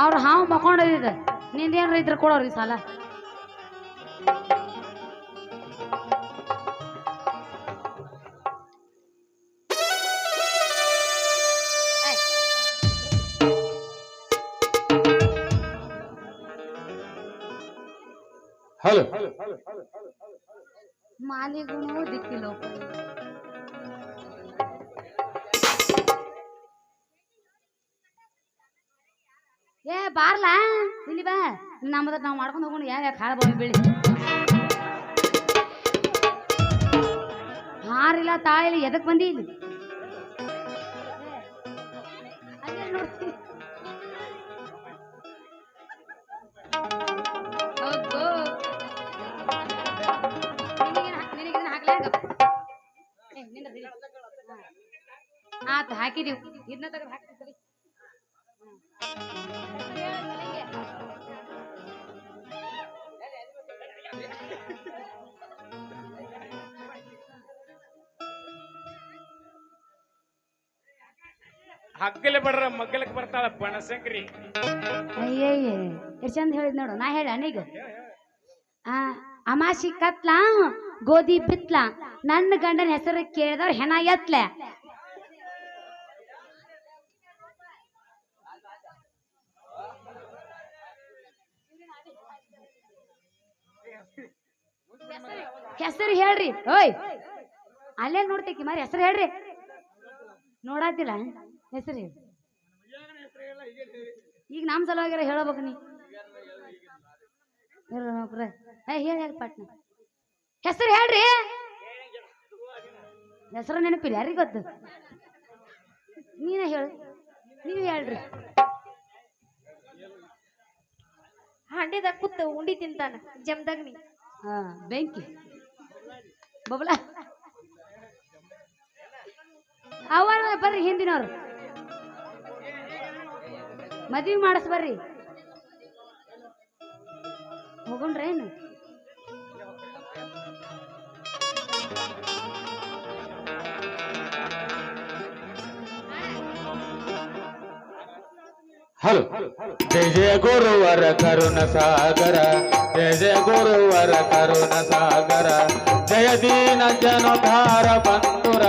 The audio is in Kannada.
ಅವ್ರ ಹಾವು ಮಕ್ಕೊಂಡಿದ್ದ ನಿಂದೇನ್ ರೈತರ ಕೊಡೋರಿ ಸಾಲ? ಹಲೋ. ಮಾಲಿಗುಣವು ದಿಕ್ಕಿಲ್ಲ. ಏ, ಬಾರ್ಲಾ? ಇಲ್ಲಿ ಬಾ. ನಮ್ಮದ ನಾವು ಮಾಡ್ಕೊಂಡು ಹೋಗೋಣ. ಯಾವ ಯಾವ ಕಾಳ ಬಾವಿ ಬೆಳಿ? ಹಾರಿಲ್ಲ, ತಾಳಿಲ್ಲ, ಎದಕ್ ಬಂದಿ ಇಲ್ಲಿ? ಆತ, ಹಾಕಿದೀವಿ. ಇದನ್ನ ತೆಗೆದು ಹಾಕ್ತೀನಿ. ಹಗ್ಗಲೆ ಬಡ್ರ ಮಗ್ಗಲಕ್ಕೆ ಬರ್ತಾಳ ಬಣಸಂಕ್ರಿ. ಅಯ್ಯಯ್ಯ ಎಷ್ಟು ಚಂದ ಹೇಳಿದ್ ನೋಡು, ನಾ ಹೇಳ ಆ, ಅಮಾಸಿ ಕತ್ಲಾ, ಗೋಧಿ ಬಿತ್ಲ, ನನ್ನ ಗಂಡನ ಹೆಸರು ಕೇಳಿದವ್ರ ಹೆಣ ಎತ್ಲ. ಹೆಸರು ಹೇಳ್ರಿ. ಓಯ್. ಅಲ್ಲೇ ನೋಡ್ತೇಕಿ ಮಾರಿ ಹೆಸರು ಹೇಳ್ರಿ. ನೋಡಾತಿಲ್ಲ, ಹೆಸರು ಹೇಳಿ. ಈಗ ನಮ್ಮ ಸಲುವಾಗಿರ ಹೇಳಬೇಕು ನೀ. ಹೇಳಿ ಹೇಳಿ ಪಟ್ನ. ಹೆಸರು ಹೇಳ್ರಿ. ಹೆಸರು ನೆನಪಿಲ್ಲ, ಯಾರಿಗೆ ಗೊತ್ತು? ನೀನೇ ಹೇಳು. ನೀವು ಹೇಳ್ರಿ. ಹಂಡಿದಾಗ ಕುತ್ತ ಉಂಡಿ ತಿಂತಾನ ಜಮದಗ್ನಿ ಹಾ, ಬೆಂಕಿ. ಬಬ್ಲ. ಅವರ ಬರ್ರಿ ಹಿಂದಿನವ್ರು. ಮದ್ವಿ ಮಾಡಿಸ್ ಬರ್ರಿ. ಹೋಗೋಣ್ರೇನು? ಹಲೋ. ಜಯ ಜಯ ಗುರುವರ ಕರುಣ ಸಾಗರ, ಜಯ ಜಯ ಗುರುವರ ಕರುಣ ಸಾಗರ. ಜಯ ದೀನ ಜನೋದ್ಧಾರ ಬಂಧುರ